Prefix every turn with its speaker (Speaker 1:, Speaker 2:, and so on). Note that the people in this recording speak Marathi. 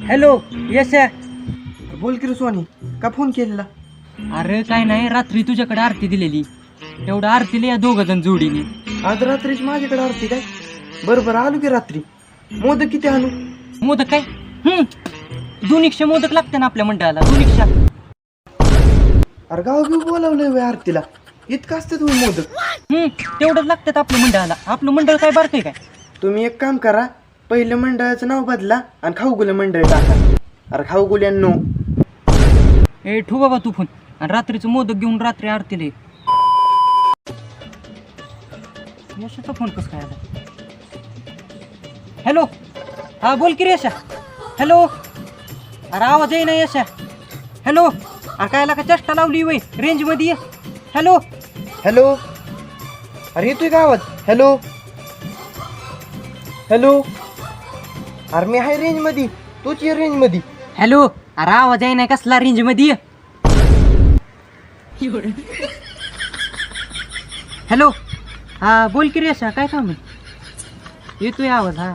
Speaker 1: हॅलो यश
Speaker 2: बोल की रे सोनी का फोन केलेला?
Speaker 1: अरे काय नाही रात्री तुझ्याकडे आरती दिलेली. तेवढं आरतीला या दोघ जण जोडीने.
Speaker 2: आज रात्रीच माझ्याकडे आरती काय? बरं बरं आलो की रात्री. मोदक किती आणू?
Speaker 1: मोदक काय? हम्म. दोन मोदक लागते ना आपल्या मंडळाला दोन
Speaker 2: अरे गाव घेऊ बोलावलंय वय आरतीला. इतकं असतं तुम्ही मोदक.
Speaker 1: हम्म तेवढंच लागतात आपल्या मंडळाला. आपलं मंडळ काय बारकं आहे काय?
Speaker 2: तुम्ही एक काम करा पहिलं मंडळाचं नाव बदला आणि खाऊगुले मंडळ टाका. अरे खाऊगुल्यांनो
Speaker 1: ए ठू बाबा तू फोन. आणि रात्रीचं मोदक घेऊन रात्री आरतीला ये. यशाचा फोन कसं काय आला? हॅलो? हा बोल की रे यशा हॅलो? अरे आवाज येई ना यशा. हॅलो? अरे काय का चेष्टा लावली वय? रेंजमध्ये ये. हॅलो?
Speaker 2: हॅलो? अरे येतोय का आवाज? हॅलो? हॅलो? अरे मी आहे रेंजमध्ये तूच ये रेंजमध्ये
Speaker 1: हॅलो अरे आवाज आहे नाही कसला रेंजमध्ये ये हॅलो हा बोल की रेशा काय काम आहे? येतोय आवाज हा.